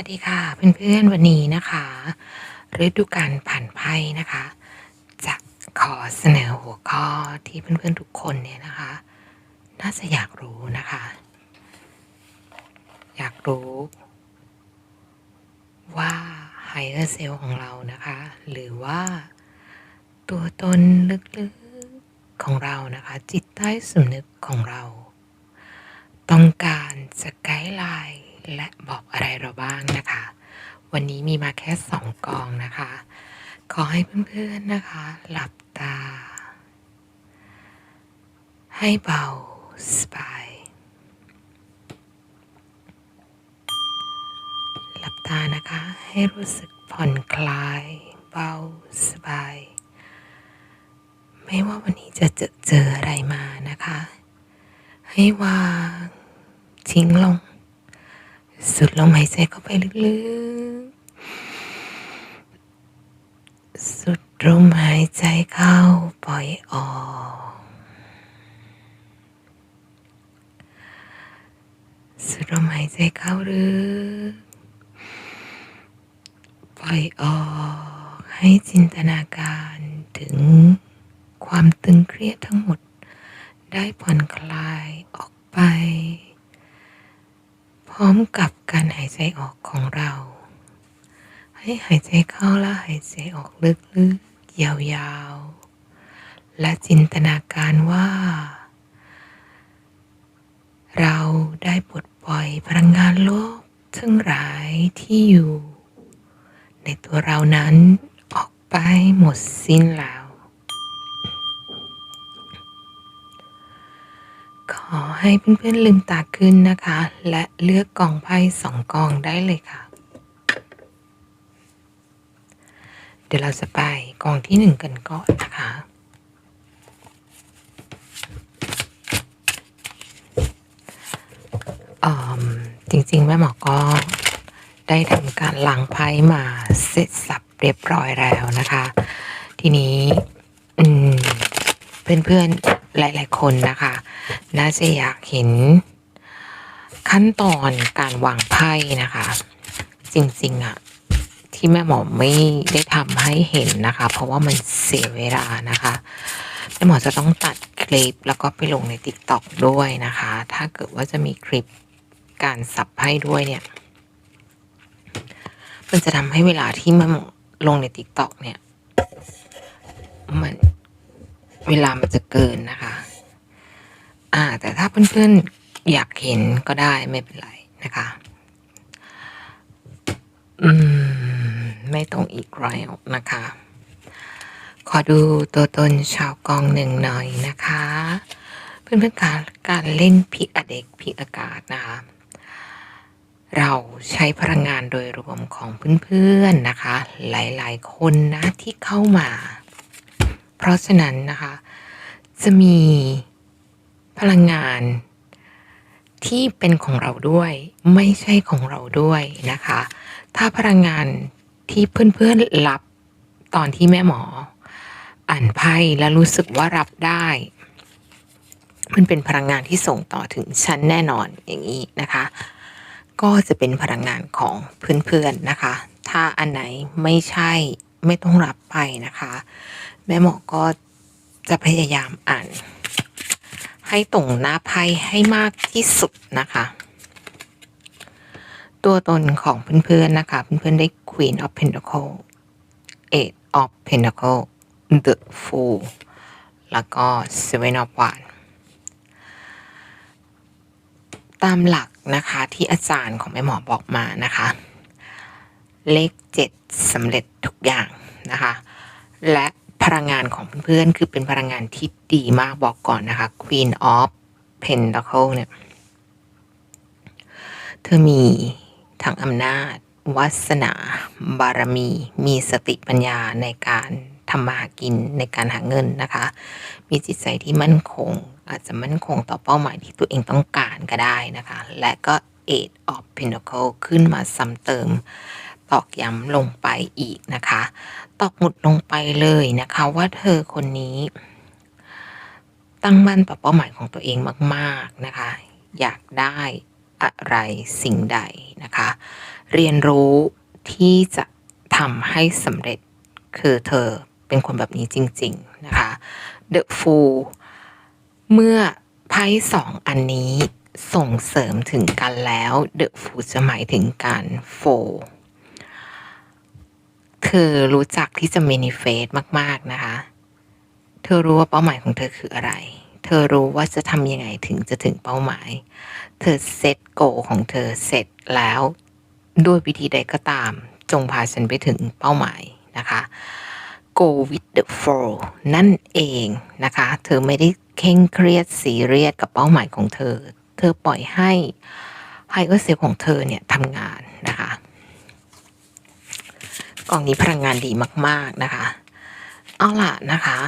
วัสดีค่ะเพื่อนๆวันนี้นะคะฤดูกาลผ่านไพ่นะคะ จะขอเสนอหัวข้อที่เพื่อนๆทุกคนเนี่ยนะคะ น่าจะอยากรู้นะคะ อยากรู้ ว่า higher self ของเรานะคะ หรือว่าตัวตนลึกๆของเรานะคะ จิตใต้สำนึกของเรา ต้องการจะไกด์ไลน์ และบอกอะไรเราบ้างนะคะ วันนี้มีมาแค่สองกองนะคะ ขอให้เพื่อนๆนะคะ หลับตา ให้เบาสบาย หลับตานะคะ ให้รู้สึกผ่อนคลาย เบาสบาย ไม่ว่าวันนี้จะเจอเจออะไรมานะคะ ให้วางทิ้งลง สุดลมหายใจเข้าไปลึกๆ สุดลมหายใจเข้าปล่อยออก สุดลมหายใจเข้าลึก ปล่อยออกให้จินตนาการถึงความตึงเครียดทั้งหมดได้ผ่อนคลายออกไป ร้อมกับการหายใจออกของเรา ให้หายใจเข้าและหายใจออกลึกๆ ยาวๆ และจินตนาการว่า เราได้ปลดปล่อยพลังงานลกทั้งหลายที่อยู่ ในตัวเรานั้นออกไปหมดสิ้นแล้ว ขอให้เพื่อนๆลืมตาขึ้นนะคะ และเลือกกองไพ่สองกองได้เลยค่ะ เดี๋ยวเราจะไปกองที่หนึ่งกันก่อนนะคะอืมจริงๆ แม่หมอก็ได้ทำการล้างไพ่มาเสร็จสับเรียบร้อยแล้วนะคะ ทีนี้เพื่อนๆ หลายๆ คนนะคะ น่าจะอยากเห็นขั้นตอนการวางไพ่นะคะ จริงๆอะที่แม่หมอไม่ได้ทำให้เห็นนะคะ เพราะว่ามันเสียเวลานะคะแม่หมอจะต้องตัดคลิปแล้วก็ไปลงใน t ิ k t o k ด้วยนะคะ ถ้าเกิดว่าจะมีคลิปการสับไพ่ด้วยเนี่ย มันจะทำให้เวลาที่แม่หมอลงใน t ิ k t o k เนี่ย มัน เวลามันจะเกินนะคะ อ่า แต่ถ้าเพื่อนๆอยากเห็นก็ได้ไม่เป็นไรนะคะ อืม ไม่ต้องอีกแล้วนะคะ ขอดูตัวตนชาวกองหนึ่งหน่อยนะคะ เพื่อนๆการการเล่นพิกอเด็กพิกอากาศนะคะเราใช้พลังงานโดยรวมของเพื่อนๆนะคะ หลายๆคนนะที่เข้ามา เพราะฉะนั้นนะคะ จะมีพลังงานที่เป็นของเราด้วยไม่ใช่ของเราด้วยนะคะ ถ้าพลังงานที่เพื่อนๆรับตอนที่แม่หมอ อ่านไพ่แล้วรู้สึกว่ารับได้ มันเป็นพลังงานที่ส่งต่อถึงฉันแน่นอนอย่างนี้นะคะ ก็จะเป็นพลังงานของเพื่อนๆนะคะ ถ้าอันไหนไม่ใช่ไม่ต้องรับไปนะคะ แม่หมอก็จะพยายามอ่าน ให้ตรงหน้าไพ่ให้มากที่สุดนะคะ ตัวตนของเพื่อนๆนะคะ เพื่อนๆได้ Queen of Pentacle Eight of Pentacle The Fool แล้วก็ Seven of Wands ตามหลักนะคะที่อาจารย์ของแม่หมอบอกมานะคะ เลขเจ็ดสำเร็จทุกอย่างนะคะ และ พลังงานของเพื่อนๆ คือเป็นพลังงานที่ดีมากบอกก่อนนะคะ Queen of Pentacle เนี่ย เธอมีทั้งอำนาจวาสนา บารมี มีสติปัญญาในการทำมาหากินในการหาเงินนะคะ มีจิตใจที่มั่นคง อาจจะมั่นคงต่อเป้าหมายที่ตัวเองต้องการก็ได้นะคะ และก็ Eight of Pentacle ขึ้นมาซ้ำเติม ตอกย้ำลงไปอีกนะคะ ตอกหมุดลงไปเลยนะคะว่าเธอคนนี้ ตั้งมั่นต่อเป้าหมายของตัวเองมากๆนะคะ อยากได้อะไรสิ่งใดนะคะ เรียนรู้ที่จะทำให้สำเร็จคือเธอเป็นคนแบบนี้จริง ๆ นะคะ The Fool เมื่อไพ่สองอันนี้ส่งเสริมถึงกันแล้ว The Fool จะหมายถึงการโฟ เธอรู้จักที่จะ manifest มาก ๆ นะคะ เธอรู้ว่าเป้าหมายของเธอคืออะไร เธอรู้ว่าจะทำยังไงถึงจะถึงเป้าหมาย เธอเซตโกของเธอเสร็จแล้ว ด้วยวิธีใดก็ตาม จงพาฉันไปถึงเป้าหมายนะคะ go with the flow นั่นเองนะคะ เธอไม่ได้เคร่งเครียดซีเรียสกับเป้าหมายของเธอ เธอปล่อยให้ไฮเออร์เซลของเธอเนี่ยทำงานนะคะ กล่องนี้พลังงานดีมาก ๆ นะคะ เอาล่ะนะคะ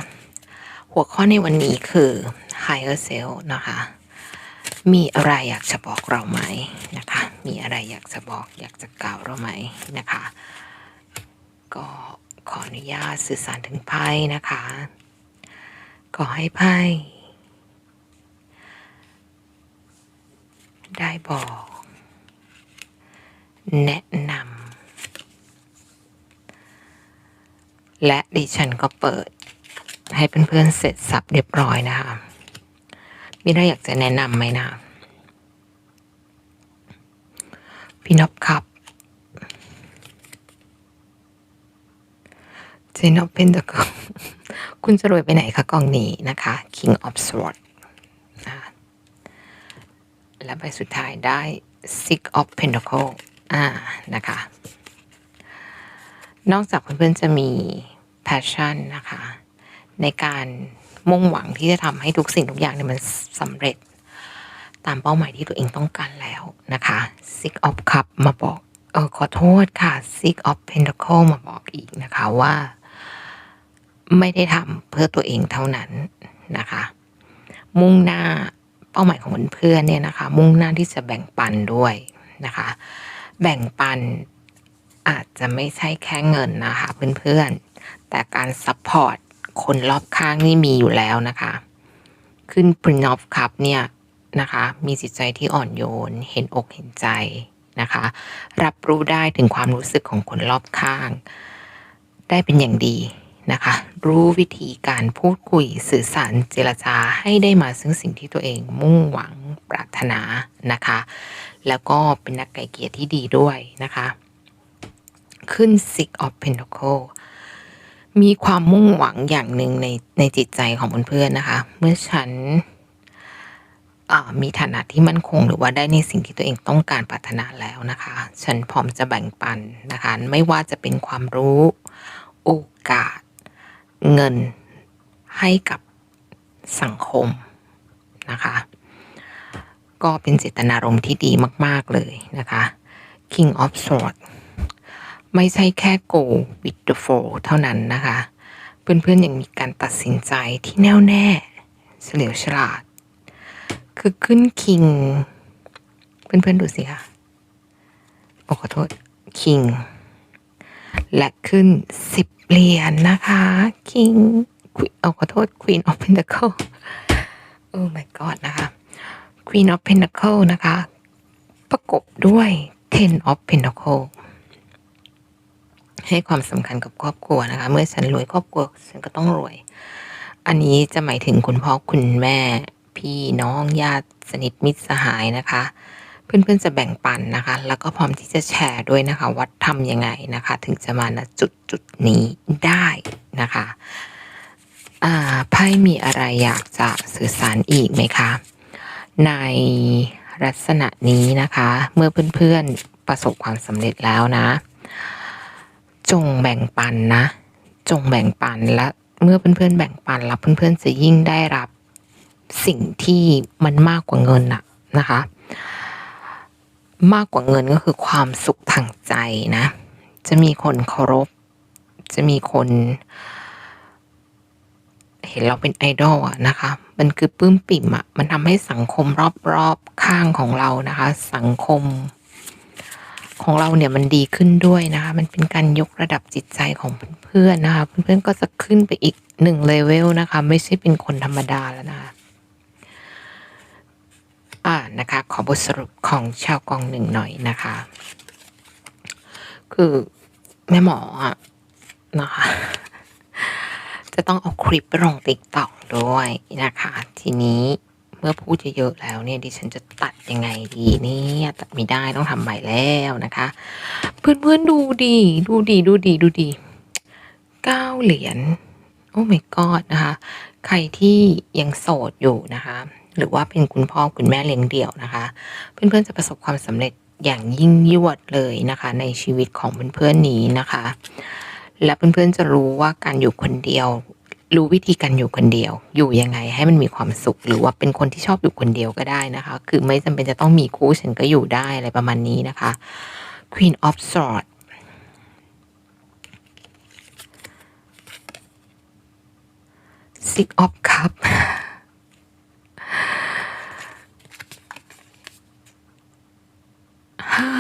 หัวข้อในวันนี้คือ higher self นะคะ มีอะไรอยากจะบอกเราไหมนะคะ มีอะไรอยากจะบอกอยากจะกล่าวเราไหมนะคะ ก็ขออนุญาตสื่อสารถึงไพ่นะคะ ขอให้ไพ่ได้บอก แนะนำ และดิฉันก็เปิดให้เพื่อนๆเสร็จสับเรียบร้อยนะคะ มีอะไรอยากจะแนะนำไหมนะ พี่นบครับเจนอบเป็นตะกองคุณจะรวยไปไหนคะกองนี้นะคะ King of Swords นะและใบสุดท้ายได้ Six of Pentacle อ่า นะคะ นอกจากเพื่อนๆจะมี passion นะคะ ในการมุ่งหวังที่จะทำให้ทุกสิ่งทุกอย่างเนี่ยมันสำเร็จ ตามเป้าหมายที่ตัวเองต้องการแล้วนะคะ Six of Cup มาบอกเออขอโทษค่ะ Six of Pentacle มาบอกอีกนะคะว่า ไม่ได้ทำเพื่อตัวเองเท่านั้นนะคะ มุ่งหน้าเป้าหมายของเพื่อนเนี่ยนะคะ มุ่งหน้าที่จะแบ่งปันด้วยนะคะ แบ่งปัน อาจจะไม่ใช่แค่เงินนะคะเพื่อนๆ แต่การซัพพอร์ตคนรอบข้างนี่มีอยู่แล้วนะคะ ขึ้น Prince of Cup เนี่ยนะคะ มีจิตใจที่อ่อนโยน เห็นอกเห็นใจนะคะ รับรู้ได้ถึงความรู้สึกของคนรอบข้าง ได้เป็นอย่างดีนะคะ รู้วิธีการพูดคุยสื่อสารเจรจาให้ได้มาซึ่งสิ่งที่ตัวเองมุ่งหวังปรารถนานะคะ แล้วก็เป็นนักไก่เกียรที่ดีด้วยนะคะ ขึ้น Six of Pentacle มีความมุ่งหวังอย่างหนึ่งในในจิตใจของเพื่อนๆนะคะ เมื่อฉันมีฐานะที่มั่นคงหรือว่าได้ในสิ่งที่ตัวเองต้องการปรารถนาแล้วนะคะ ฉันพร้อมจะแบ่งปันนะคะ ไม่ว่าจะเป็นความรู้ โอกาส เงินให้กับสังคมนะคะ ก็เป็นเจตนารมณ์ที่ดีมาก ๆ เลยนะคะ King of Swords ไม่ใช่แค่ go with the flow เท่านั้นนะคะ เพื่อนๆยังมีการตัดสินใจที่แน่วแน่เฉลียวฉลาด คือขึ้น King เพื่อนๆดูสิคะโอ้ขอโทษ King และขึ้นสิบเหรียญนะคะ King เอาขอโทษ Queen of Pentacle โอ้ my god นะคะ Queen of Pentacle นะคะ ประกบด้วย Ten of Pentacle ให้ความสำคัญกับครอบครัวนะคะ เมื่อฉันรวยครอบครัวฉันก็ต้องรวย อันนี้จะหมายถึงคุณพ่อคุณแม่ พี่น้องญาติสนิทมิตรสหายนะคะ เพื่อนๆจะแบ่งปันนะคะ แล้วก็พร้อมที่จะแชร์ด้วยนะคะว่าทำยังไงนะคะ ถึงจะมาณจุดจุดนี้ได้นะคะอ่าไพ่มีอะไรอยากจะสื่อสารอีกไหมคะ ในลักษณะนี้นะคะ เมื่อเพื่อนๆประสบความสำเร็จแล้วนะ จงแบ่งปันนะ จงแบ่งปันและเมื่อเพื่อนๆแบ่งปันแล้วเพื่อนๆจะยิ่งได้รับสิ่งที่มันมากกว่าเงินอะนะคะ มากกว่าเงินก็คือความสุขทางใจนะ จะมีคนเคารพ จะมีคน เห็นเราเป็นไอดอลอะนะคะ มันคือปลื้มปิ่มอะมันทำให้สังคมรอบๆข้างของเรานะคะ สังคม ของเราเนี่ยมันดีขึ้นด้วยนะคะมันเป็นการยกระดับจิตใจของเพื่อนๆนะคะ เพื่อนๆก็จะขึ้นไปอีกหนึ่งเลเวลนะคะ ไม่ใช่เป็นคนธรรมดาแล้วนะคะอ่านะคะ ขอบทสรุปของชาวกองหนึ่งหน่อยนะคะ คือแม่หมออะนะคะจะต้องเอาคลิปไปลงติ๊กต็อกด้วยนะคะ ทีนี้ เมื่อพูดเยอะๆแล้วเนี่ยดิฉันจะตัดยังไงดีเนี่ยตัดไม่ได้ต้องทำใหม่แล้วนะคะ เพื่อนๆดูดีดูดีดูดีดูดีเก้าเหรียญโอ้ my god นะคะ ใครที่ยังโสดอยู่นะคะ หรือว่าเป็นคุณพ่อคุณแม่เลี้ยงเดี่ยวนะคะ เพื่อนๆจะประสบความสำเร็จอย่างยิ่งยวดเลยนะคะ ในชีวิตของเพื่อนๆนี้นะคะ และเพื่อนๆจะรู้ว่าการอยู่คนเดียว รู้วิธีการอยู่คนเดียว อยู่ยังไงให้มันมีความสุข หรือว่าเป็นคนที่ชอบอยู่คนเดียวก็ได้นะคะ คือไม่จำเป็นจะต้องมีคู่ฉันก็อยู่ได้อะไรประมาณนี้นะคะ Queen of Swords Six of Cup ห้า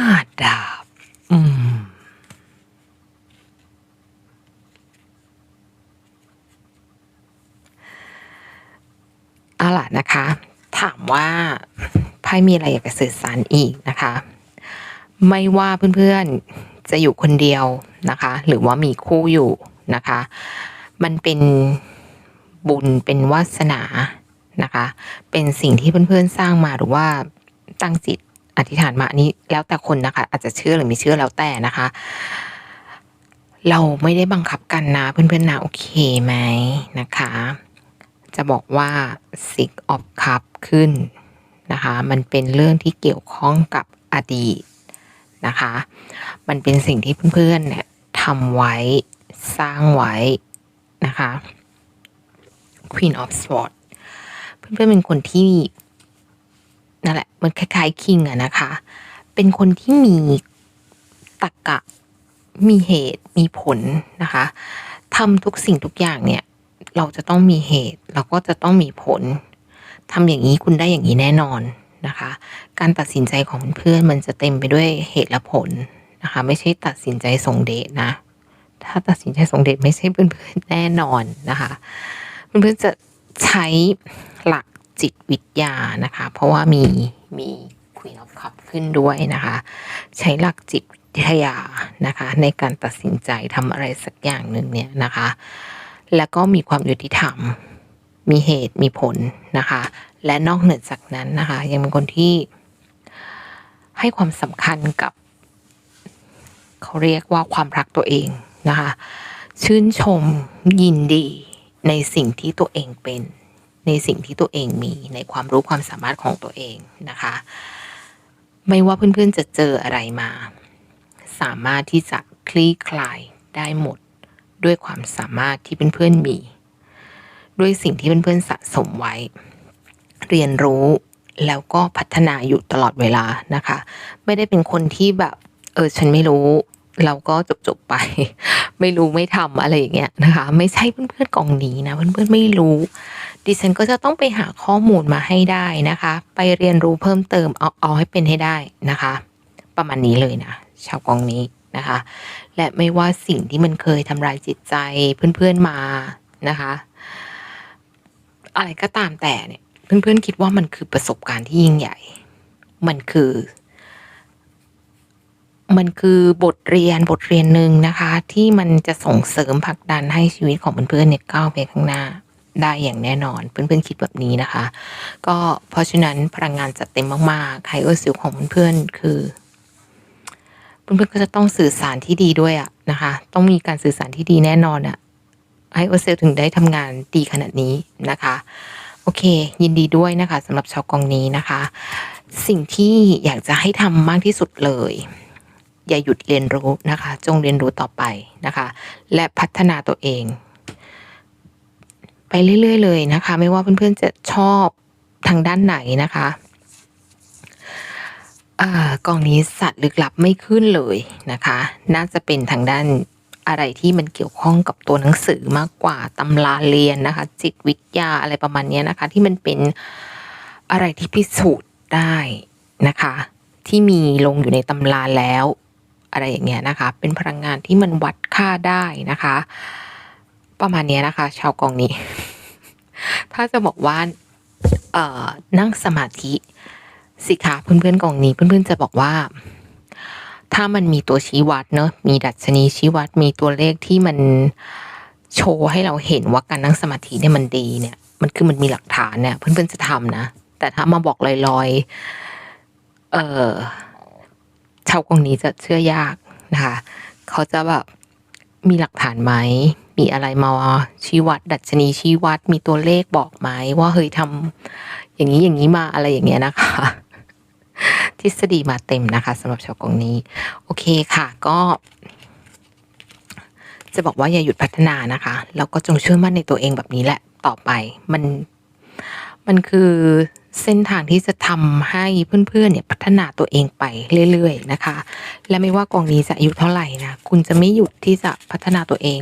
ดาบ อืม เอา ล่ะนะคะ ถามว่าไพ่มีอะไรอยากจะสื่อสารอีกนะคะ ไม่ว่าเพื่อนๆจะอยู่คนเดียวนะคะ หรือว่ามีคู่อยู่นะคะ มันเป็นบุญเป็นวาสนานะคะ เป็นสิ่งที่เพื่อนๆสร้างมาหรือว่าตั้งจิตอธิษฐานมาอันนี้แล้วแต่คนนะคะ อาจจะเชื่อหรือไม่เชื่อแล้วแต่นะคะ เราไม่ได้บังคับกันนะเพื่อนๆนะโอเคไหมนะคะ จะบอกว่า Six of Cup ขึ้นนะคะ มันเป็นเรื่องที่เกี่ยวข้องกับอดีตนะคะ มันเป็นสิ่งที่เพื่อนๆเนี่ยทำไว้สร้างไว้นะคะ Queen of Swords เพื่อนๆเป็นคนที่นั่นแหละ มันคล้ายๆคิงอะนะคะ เป็นคนที่มีตรรกะ มีเหตุ มีผลนะคะทำทุกสิ่งทุกอย่างเนี่ย เราจะต้องมีเหตุ เราก็จะต้องมีผลทำอย่างนี้คุณได้อย่างนี้แน่นอนนะคะ การตัดสินใจของเพื่อนมันจะเต็มไปด้วยเหตุและผลนะคะ ไม่ใช่ตัดสินใจส่งเดชนะ ถ้าตัดสินใจส่งเดชไม่ใช่เพื่อนๆแน่นอนนะคะเพื่อนๆจะใช้หลักจิตวิทยานะคะ เพราะว่ามีมี Queen of Cup ขึ้นด้วยนะคะ ใช้หลักจิตวิทยานะคะ ในการตัดสินใจทำอะไรสักอย่างหนึ่งเนี่ยนะคะ แล้วก็มีความยุติธรรม มีเหตุมีผลนะคะ และนอกเหนือจากนั้นนะคะ ยังเป็นคนที่ให้ความสำคัญกับ เขาเรียกว่าความรักตัวเองนะคะ ชื่นชมยินดีในสิ่งที่ตัวเองเป็น ในสิ่งที่ตัวเองมีในความรู้ความสามารถของตัวเองนะคะ ไม่ว่าเพื่อนๆจะเจออะไรมา สามารถที่จะคลี่คลายได้หมด ด้วยความสามารถที่เพื่อนๆมี ด้วยสิ่งที่เพื่อนๆสะสมไว้ เรียนรู้แล้วก็พัฒนาอยู่ตลอดเวลานะคะ ไม่ได้เป็นคนที่แบบ เออฉันไม่รู้ เราก็จบๆไป ไม่รู้ไม่ทำอะไรอย่างเงี้ยนะคะ ไม่ใช่เพื่อนๆกองนี้นะเพื่อนๆไม่รู้ ดิฉันก็จะต้องไปหาข้อมูลมาให้ได้นะคะ ไปเรียนรู้เพิ่มเติมเอาเอาให้เป็นให้ได้นะคะ ประมาณนี้เลยนะชาวกองนี้ นะคะ และไม่ว่าสิ่งที่มันเคยทำลายจิตใจเพื่อนๆมานะคะ อะไรก็ตามแต่เนี่ย เพื่อนๆคิดว่ามันคือประสบการณ์ที่ยิ่งใหญ่ มันคือ มันคือบทเรียนบทเรียนหนึ่งนะคะ ที่มันจะส่งเสริมผลักดันให้ชีวิตของเพื่อนๆเนี่ยก้าวไปข้างหน้าได้อย่างแน่นอน เพื่อนๆคิดแบบนี้นะคะ ก็เพราะฉะนั้นพลังงานจัดเต็มมากๆไฮเออร์ซิลของเพื่อนๆคือ เพื่อนๆก็จะต้องสื่อสารที่ดีด้วยอะนะคะ ต้องมีการสื่อสารที่ดีแน่นอนอะไฮเออเซลถึงได้ทำงานดีขนาดนี้นะคะ โอเค ยินดีด้วยนะคะสำหรับชาวกองนี้นะคะ สิ่งที่อยากจะให้ทำมากที่สุดเลย อย่าหยุดเรียนรู้นะคะ จงเรียนรู้ต่อไปนะคะ และพัฒนาตัวเอง ไปเรื่อยๆเลยนะคะ ไม่ว่าเพื่อนๆจะชอบทางด้านไหนนะคะ อกองนี้สัตว์ลึกลับไม่ขึ้นเลยนะคะ น่าจะเป็นทางด้านอะไรที่มันเกี่ยวข้องกับตัวหนังสือมากกว่าตำราเรียนนะคะ จิตวิทยาอะไรประมาณนี้นะคะ ที่มันเป็นอะไรที่พิสูจน์ได้นะคะ ที่มีลงอยู่ในตำราแล้ว อะไรอย่างเงี้ยนะคะ เป็นพลังงานที่มันวัดค่าได้นะคะ ประมาณนี้นะคะ ชาวกองนี้ ถ้าจะบอกว่าเอ่อนั่งสมาธิ สิคะเพื่อนๆกล่องนี้เพื่อนๆจะบอกว่า ถ้ามันมีตัวชี้วัดเนอะมีดัชนีชี้วัดมีตัวเลขที่มันโชว์ให้เราเห็นว่าการนั่งสมาธิเนี่ยมันดีเนี่ย มันคือมันมีหลักฐานเนี่ย เพื่อนๆจะทำนะ แต่ถ้ามาบอกลอยๆ เออชาวกองนี้จะเชื่อยากนะคะ เขาจะแบบมีหลักฐานไหม มีอะไรมาชี้วัด ดัชนีชี้วัด มีตัวเลขบอกไหมว่าเฮ้ยทำอย่างนี้อย่างนี้มาอะไรอย่างเงี้ยนะคะ ทฤษฎีมาเต็มนะคะสำหรับชาวกองนี้ โอเคค่ะก็จะบอกว่าอย่าหยุดพัฒนานะคะแล้วก็จงเชื่อมั่นในตัวเองแบบนี้แหละต่อไปมันมันคือเส้นทางที่จะทำให้เพื่อนๆเนี่ยพัฒนาตัวเองไปเรื่อยๆนะคะ และไม่ว่ากองนี้จะอายุเท่าไหร่นะคุณจะไม่หยุดที่จะพัฒนาตัวเอง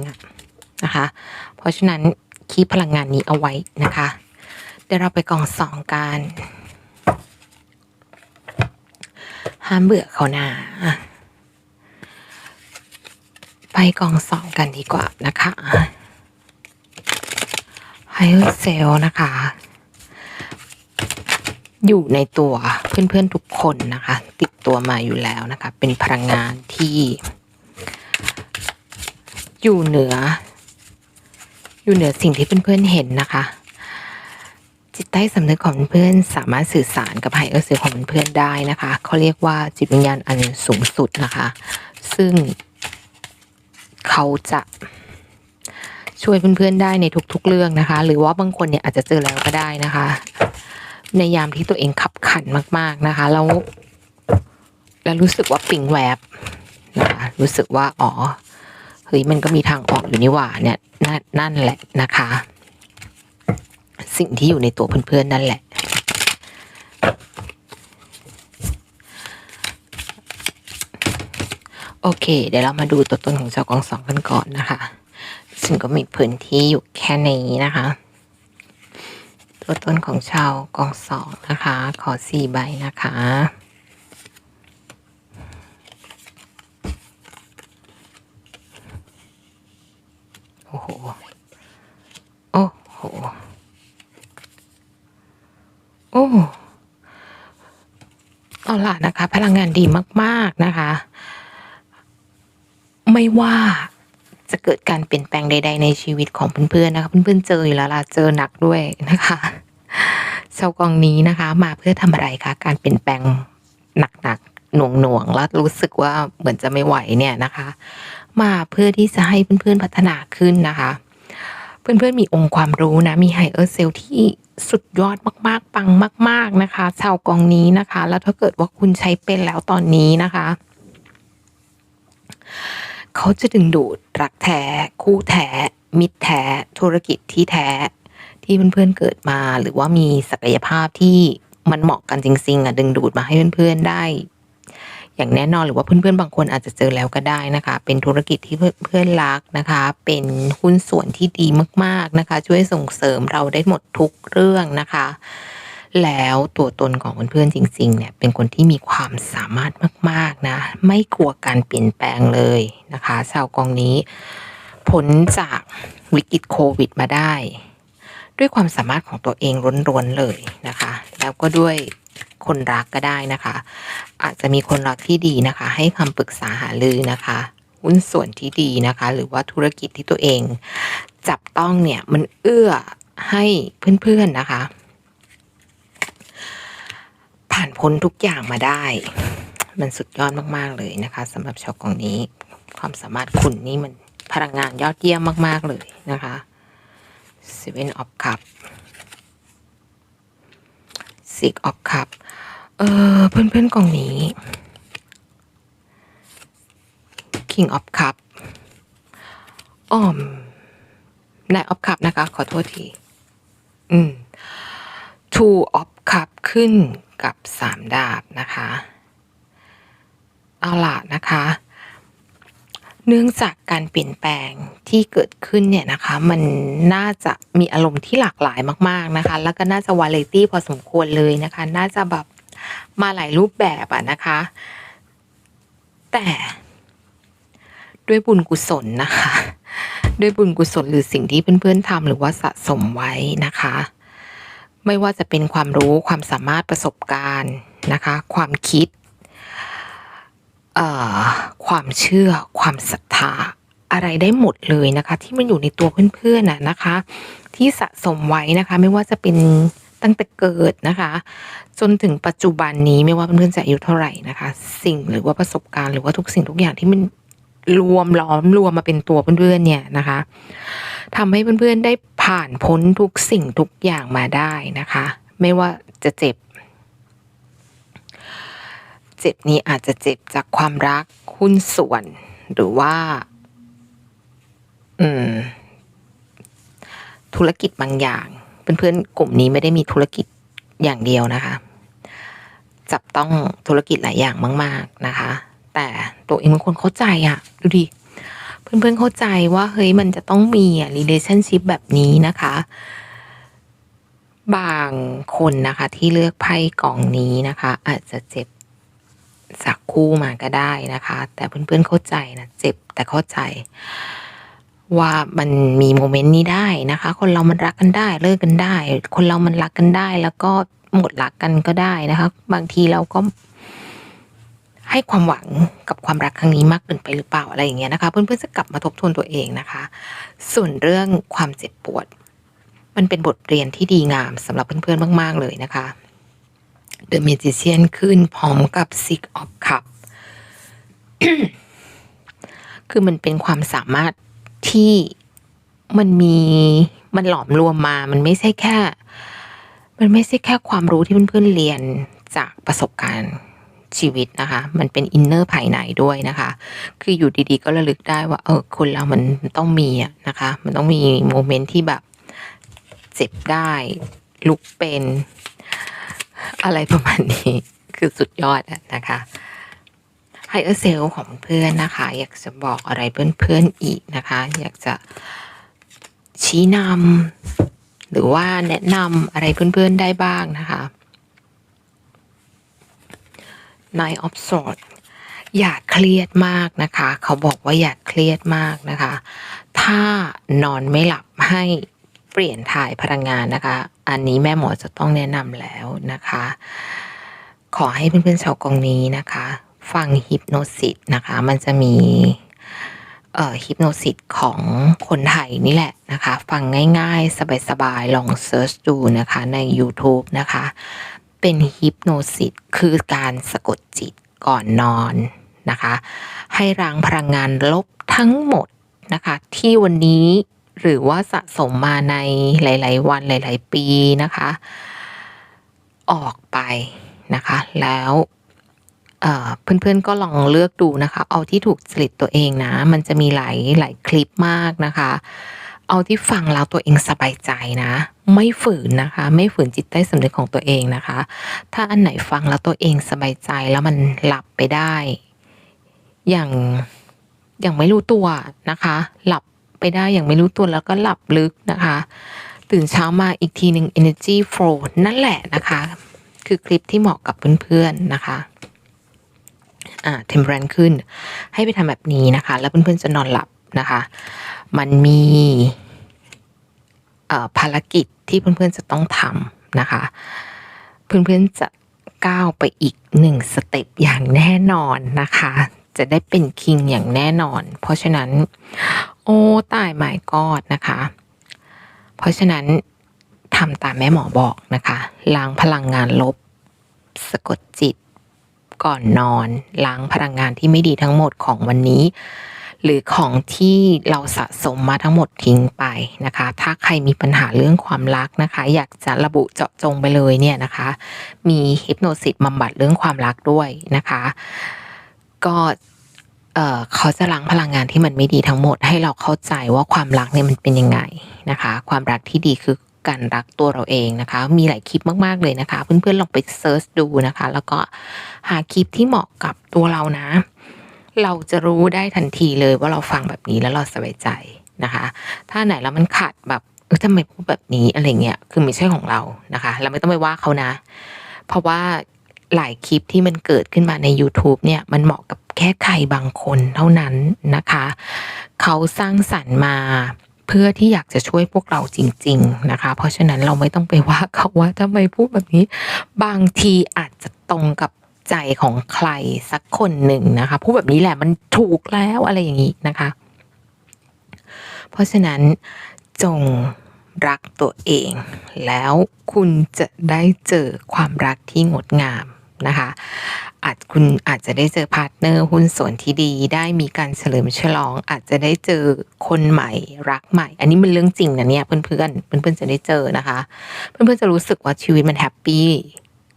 นะคะ เพราะฉะนั้นคีพลังงานนี้เอาไว้นะคะเดี๋ยวเราไปกองสองกัน ห้ามเบื่อเขานาไปกองสองกันดีกว่านะคะไฮเซลนะคะ อยู่ในตัวเพื่อนๆทุกคนนะคะ ติดตัวมาอยู่แล้วนะคะ เป็นพลังงานที่ อยู่เหนือ อยู่เหนือสิ่งที่เพื่อนๆเห็นนะคะ จิตใต้สำนึกของเพื่อนสามารถสื่อสารกับไฮเออร์เซลของเพื่อนได้นะคะเขาเรียกว่าจิตวิญญาณอันสูงสุดนะคะ ซึ่งเขาจะช่วยเพื่อนๆได้ในทุก ๆ เรื่องนะคะ หรือว่าบางคนเนี่ยอาจจะเจอแล้วก็ได้นะคะ ในยามที่ตัวเองขับขันมาก ๆนะคะแล้วแล้วรู้สึกว่าปิงแวบนะคะรู้สึกว่าอ๋อเฮ้ยมันก็มีทางออกอยู่นี่หว่าเนี่ยนนั่นแหละนะคะ สิ่งที่อยู่ในตัวเพื่อนๆนั่นแหละ โอเค เดี๋ยวเรามาดูตัวตนของเจ้ากองสองกันก่อนนะคะ ซึ่งก็มีพื้นที่อยู่แค่นี้นะคะ ตัวตนของชาวกองสองนะคะ ขอสี่ใบนะคะ โอ้โห โอ้โห โอ้เอาล่ะนะคะ พลังงานดีมาก ๆนะคะ ไม่ว่าจะเกิดการเปลี่ยนแปลงใด ๆ ในชีวิตของเพื่อนๆนะคะ เพื่อนๆเจออยู่แล้วล่ะเจอหนักด้วยนะคะชาวกองนี้นะคะ มาเพื่อทำอะไรคะการเปลี่ยนแปลงหนักๆหน่วงๆแล้วรู้สึกว่าเหมือนจะไม่ไหวเนี่ยนะคะ มาเพื่อที่จะให้เพื่อนๆพัฒนาขึ้นนะคะ เพื่อนๆมีองค์ความรู้นะมีไฮเออร์เซลที่ สุดยอดมากๆ ปังมาก ๆนะคะ ชาวกองนี้นะคะ แล้วถ้าเกิดว่าคุณใช้เป็นแล้วตอนนี้นะคะ เขาจะดึงดูดรักแท้ คู่แท้ มิตรแท้ ธุรกิจที่แท้ ที่เพื่อนๆเกิดมา หรือว่ามีศักยภาพที่มันเหมาะกันจริงๆอะดึงดูดมาให้เพื่อนๆได้ อย่างแน่นอนหรือว่าเพื่อนๆบางคนอาจจะเจอแล้วก็ได้นะคะ เป็นธุรกิจที่เพื่อนๆรักนะคะ เป็นหุ้นส่วนที่ดีมากๆนะคะ ช่วยส่งเสริมเราได้หมดทุกเรื่องนะคะ แล้วตัวตนของเพื่อนๆจริงๆเนี่ยเป็นคนที่มีความสามารถมากๆนะ ไม่กลัวการเปลี่ยนแปลงเลยนะคะชาวกองนี้ผลจากวิกฤตโควิดมาได้ ด้วยความสามารถของตัวเองล้วนๆเลยนะคะ แล้วก็ด้วย คนรักก็ได้นะคะ อาจจะมีคนรักที่ดีนะคะ ให้คำปรึกษาหารือนะคะหุ้นส่วนที่ดีนะคะ หรือว่าธุรกิจที่ตัวเอง จับต้องเนี่ยมันเอื้อให้เพื่อนๆนะคะ ผ่านพ้นทุกอย่างมาได้ มันสุดยอดมากๆเลยนะคะสำหรับชาวกองนี้ ความสามารถคุณนี่มันพลังงานยอดเยี่ยมมาก ๆ เลยนะคะ Seven of Cup Six of Cup เออเพื่อนๆกล่องนี้ King of Cup อ้อม Nine of Cup นะคะ ขอโทษที อืม Two of Cup ขึ้นกับสามดาบนะคะ เอาล่ะนะคะ เนื่องจากการเปลี่ยนแปลงที่เกิดขึ้นเนี่ยนะคะ มันน่าจะมีอารมณ์ที่หลากหลายมาก ๆนะคะ แล้วก็น่าจะวาไรตี้พอสมควรเลยนะคะ น่าจะแบบมาหลายรูปแบบอะนะคะ แต่ด้วยบุญกุศลนะคะ ด้วยบุญกุศลหรือสิ่งที่เพื่อนๆทำหรือว่าสะสมไว้นะคะ ไม่ว่าจะเป็นความรู้ความสามารถประสบการณ์นะคะ ความคิด ความเชื่อความศรัทธาอะไรได้หมดเลยนะคะ ที่มันอยู่ในตัวเพื่อนๆน่ะนะคะ ที่สะสมไว้นะคะ ไม่ว่าจะเป็นตั้งแต่เกิดนะคะ จนถึงปัจจุบันนี้ไม่ว่าเพื่อนๆจะอายุเท่าไหร่นะคะ สิ่งหรือว่าประสบการณ์หรือว่าทุกสิ่งทุกอย่างที่มันรวมล้อมรวมมาเป็นตัวเพื่อนๆเนี่ยนะคะทำให้เพื่อนๆได้ผ่านพ้นทุกสิ่งทุกอย่างมาได้นะคะ ไม่ว่าจะเจ็บ เจ็บนี้อาจจะเจ็บจากความรักหุ้นส่วน หรือว่า อืม ธุรกิจบางอย่าง เพื่อนๆกลุ่มนี้ไม่ได้มีธุรกิจอย่างเดียวนะคะ จับต้องธุรกิจหลายอย่างมาก ๆนะคะ แต่ตัวเองเป็นคนเข้าใจอะดูดิเพื่อนๆเข้าใจว่าเฮ้ยมันจะต้องมีอะ relationship แบบนี้นะคะ บางคนนะคะที่เลือกไพ่กองนี้นะคะ อาจจะเจ็บ สักคู่มาก็ได้นะคะ แต่เพื่อนๆเข้าใจนะเจ็บแต่เข้าใจ ว่ามันมีโมเมนต์นี้ได้นะคะ คนเรามันรักกันได้เลิกกันได้ คนเรามันรักกันได้ แล้วก็หมดรักกันก็ได้นะคะ บางทีเราก็ให้ความหวังกับความรักครั้งนี้มากเกินไปหรือเปล่าอะไรอย่างเงี้ยนะคะเพื่อนๆจะกลับมาทบทวนตัวเองนะคะ ส่วนเรื่องความเจ็บปวด มันเป็นบทเรียนที่ดีงามสำหรับเพื่อนๆมาก ๆเลยนะคะ The Magician ขึ้นพร้อมกับ Six of Cups คือมันเป็นความสามารถที่มันมีมันหลอมรวมมา มันไม่ใช่แค่ มันไม่ใช่แค่ความรู้ที่เพื่อนๆเรียนจากประสบการณ์ชีวิตนะคะ มันเป็นอินเนอร์ภายในด้วยนะคะ คืออยู่ดีๆ ก็ระลึกได้ว่าเออคนเรามันต้องมีอะนะคะ มันต้องมีโมเมนต์ที่แบบ เจ็บได้ ลุกเป็น อะไรประมาณนี้คือสุดยอดนะคะไฮเออร์เซลของเพื่อนนะคะ อยากจะบอกอะไรเพื่อนๆอีกนะคะ อยากจะชี้นำหรือว่าแนะนำอะไรเพื่อนๆได้บ้างนะคะ Nine of Swords อย่าเครียดมากนะคะ เขาบอกว่าอย่าเครียดมากนะคะ ถ้านอนไม่หลับให้ ปลี่ยนถ่ายพลังงานนะคะ อันนี้แม่หมอจะต้องแนะนำแล้วนะคะ ขอให้เพื่อนๆชาวกองนี้นะคะ ฟังฮิปโนซิสนะคะ มันจะมีเอ่อฮิปโนซิสของคนไทยนี่แหละนะคะ ฟังง่ายๆ สบายๆ ลองเซิร์ชดูนะคะใน YouTube นะคะ เป็นฮิปโนซิสคือการสะกดจิตก่อนนอนนะคะ ให้รังพลังงานลบทั้งหมดนะคะ ที่วันนี้ หรือว่าสะสมมาในหลาย ๆ วันหลาย ๆ ปีนะคะ ออกไปนะคะ แล้วเพื่อนๆก็ลองเลือกดูนะคะ เอาที่ถูกจริตตัวเองนะ มันจะมีหลายหลายคลิปมากนะคะ เอาที่ฟังแล้วตัวเองสบายใจนะ ไม่ฝืนนะคะ ไม่ฝืนจิตใต้สำนึกของตัวเองนะคะ ถ้าอันไหนฟังแล้วตัวเองสบายใจแล้วมันหลับไปได้ อย่างอย่างไม่รู้ตัวนะคะ หลับ ไปได้อย่างไม่รู้ตัวแล้วก็หลับลึกนะคะ ตื่นเช้ามาอีกทีหนึ่ง energy flow นั่นแหละนะคะ คือคลิปที่เหมาะกับเพื่อนๆนะคะอ่า temperance ขึ้น ให้ไปทำแบบนี้นะคะ แล้วเพื่อนๆจะนอนหลับนะคะ มันมีเอ่อภารกิจที่เพื่อนๆจะต้องทำนะคะ เพื่อนๆจะก้าวไปอีกหนึ่งสเต็ปอย่างแน่นอนนะคะ จะได้เป็นคิงอย่างแน่นอน เพราะฉะนั้น โอ้ตายหมายกอดนะคะ เพราะฉะนั้นทำตามแม่หมอบอกนะคะล้างพลังงานลบ สะกดจิต ก่อนนอนล้างพลังงานที่ไม่ดีทั้งหมดของวันนี้ หรือของที่เราสะสมมาทั้งหมดทิ้งไปนะคะ ถ้าใครมีปัญหาเรื่องความรักนะคะ อยากจะระบุเจาะจงไปเลยเนี่ยนะคะ มีฮิปโนซิสบำบัดเรื่องความรักด้วยนะคะ ก็ เเขาจะล้างพลังงานที่มันไม่ดีทั้งหมดให้เราเข้าใจว่าความรักเนี่ยมันเป็นยังไงนะคะ ความรักที่ดีคือการรักตัวเราเองนะคะ มีหลายคลิปมาก ๆ เลยนะคะ เพื่อนๆลองไปเซิร์ชดูนะคะ แล้วก็หาคลิปที่เหมาะกับตัวเรานะ เราจะรู้ได้ทันทีเลยว่าเราฟังแบบนี้แล้วเราสบายใจนะคะ ถ้าไหนแล้วมันขัดแบบเออทำไมพูดแบบนี้อะไรเงี้ยคือไม่ใช่ของเรานะคะ เราไม่ต้องไปว่าเขานะ เพราะว่าหลายคลิปที่มันเกิดขึ้นมาใน YouTube เนี่ยมันเหมาะกับ แค่ใครบางคนเท่านั้นนะคะ เขาสร้างสรรค์มาเพื่อที่อยากจะช่วยพวกเราจริง ๆนะคะ เพราะฉะนั้นเราไม่ต้องไปว่าเขาว่าทำไมพูดแบบนี้ บางทีอาจจะตรงกับใจของใครสักคนหนึ่งนะคะพูดแบบนี้แหละมันถูกแล้วอะไรอย่างนี้นะคะ เพราะฉะนั้นจงรักตัวเอง แล้วคุณจะได้เจอความรักที่งดงาม นะคะอาจคุณอาจจะได้เจอพาร์ทเนอร์หุ้นส่วนที่ดี ได้มีการเฉลิมฉลอง อาจจะได้เจอคนใหม่รักใหม่ อันนี้มันเรื่องจริงนะเนี่ยเพื่อนๆเพื่อนๆจะได้เจอนะคะ เพื่อนๆจะรู้สึกว่าชีวิตมันแฮปปี้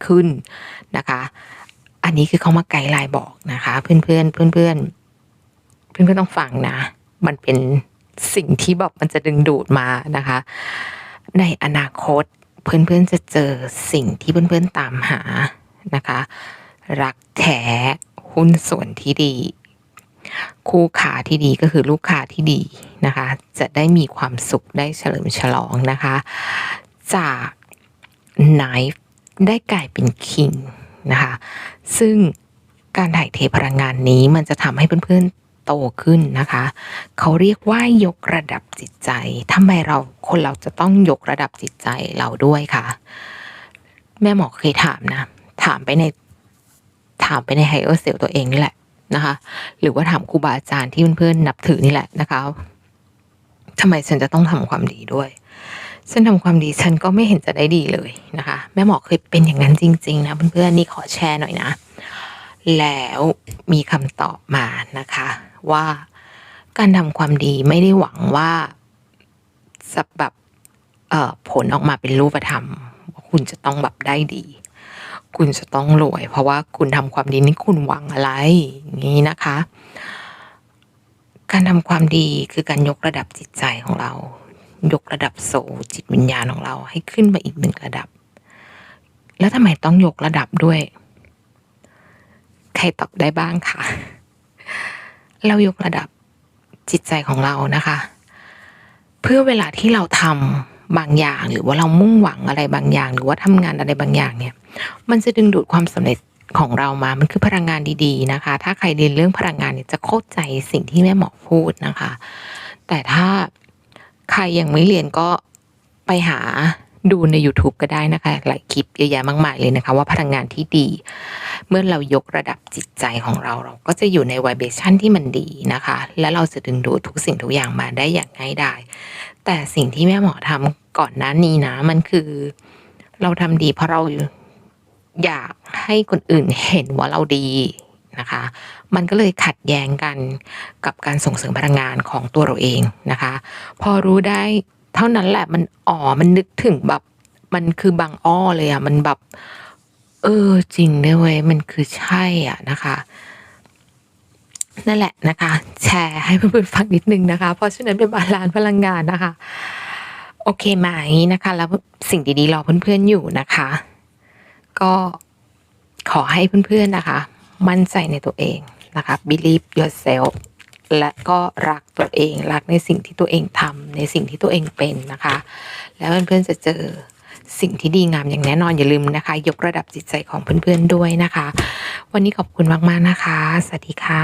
ขึ้นนะคะ อันนี้คือเขามาไกด์ไลน์บอกนะคะ เพื่อนๆเพื่อนเพื่อนเพื่อนต้องฟังนะ มันเป็นสิ่งที่แบบมันจะดึงดูดมานะคะ ในอนาคตเพื่อนๆจะเจอสิ่งที่เพื่อนๆตามหา นะคะ รักแท้หุ้นส่วนที่ดี คู่ขาที่ดีก็คือลูกค้าที่ดีนะคะ จะได้มีความสุขได้เฉลิมฉลองนะคะ จากไนฟ์ได้กลายเป็นคิงนะคะ ซึ่งการถ่ายเทพลังงานนี้มันจะทำให้เพื่อนๆโตขึ้นนะคะ เขาเรียกว่ายกระดับจิตใจทำไมเราคนเราจะต้องยกระดับจิตใจเราด้วยค่ะแม่หมอเคยถามนะ ถามไปในถามไปในไฮเออร์เซลตัวเองนี่แหละนะคะ หรือว่าถามครูบาอาจารย์ที่เพื่อนๆนับถือนี่แหละนะคะทำไมฉันจะต้องทำความดีด้วย ฉันทำความดีฉันก็ไม่เห็นจะได้ดีเลยนะคะ แม่หมอเคยเป็นอย่างนั้นจริง ๆ นะเพื่อนๆนี่ขอแชร์หน่อยนะ แล้วมีคำตอบมานะคะ ว่าการทำความดีไม่ได้หวังว่าจะแบบเอ่อผลออกมาเป็นรูปธรรมว่าคุณจะต้องแบบได้ดี คุณจะต้องรวย เพราะว่าคุณทำความดีนี่คุณหวังอะไรอย่างนี้นะคะ การทำความดีคือการยกระดับจิตใจของเรา ยกระดับโซจิตวิญญาณของเราให้ขึ้นมาอีกหนึ่งระดับ แล้วทำไมต้องยกระดับด้วย ใครตอบได้บ้างคะเรายกระดับจิตใจของเรานะคะ เพื่อเวลาที่เราทำ บางอย่าง หรือว่าเรามุ่งหวังอะไรบางอย่าง หรือว่าทำงานอะไรบางอย่างเนี่ย มันจะดึงดูดความสำเร็จของเรามา มันคือพลังงานดีๆนะคะ ถ้าใครเรียนเรื่องพลังงานเนี่ยจะเข้าใจสิ่งที่แม่หมอพูดนะคะ แต่ถ้าใครยังไม่เรียนก็ไปหาดูใน YouTube ก็ได้นะคะ หลายคลิปเยอะแยะมากมายเลยนะคะ ว่าพลังงานที่ดี เมื่อเรายกระดับจิตใจของเรา เราก็จะอยู่ในไวเบชั่นที่มันดีนะคะ และเราจะดึงดูดทุกสิ่งทุกอย่างมาได้อย่างง่ายดาย แต่สิ่งที่แม่หมอทำก่อนหน้านี้นะ มันคือ เราทำดีเพราะเราอยากให้คนอื่นเห็นว่าเราดีนะคะ มันก็เลยขัดแย้งกันกับการส่งเสริมพลังงานของตัวเราเองนะคะ พอรู้ได้เท่านั้นแหละมันอ๋อมันนึกถึงแบบมันคือบางอ้อเลยอะมันแบบ เออจริงด้วยเว้ยมันคือใช่อะนะคะ นั่นแหละนะคะ แชร์ให้เพื่อนๆฟังนิดนึงนะคะ เพราะฉะนั้นเป็นบาลานซ์พลังงานนะคะ โอเคไหมนะคะ แล้วสิ่งดีๆรอเพื่อนๆอยู่นะคะ ก็ขอให้เพื่อนๆนะคะ มั่นใจในตัวเองนะคะ believe yourself และก็รักตัวเอง รักในสิ่งที่ตัวเองทำในสิ่งที่ตัวเองเป็นนะคะ แล้วเพื่อนๆจะเจอ สิ่งที่ดีงามอย่างแน่นอนอย่าลืมนะคะ ยกระดับจิตใจของเพื่อนๆด้วยนะคะ วันนี้ขอบคุณมากๆนะคะ สวัสดีค่ะ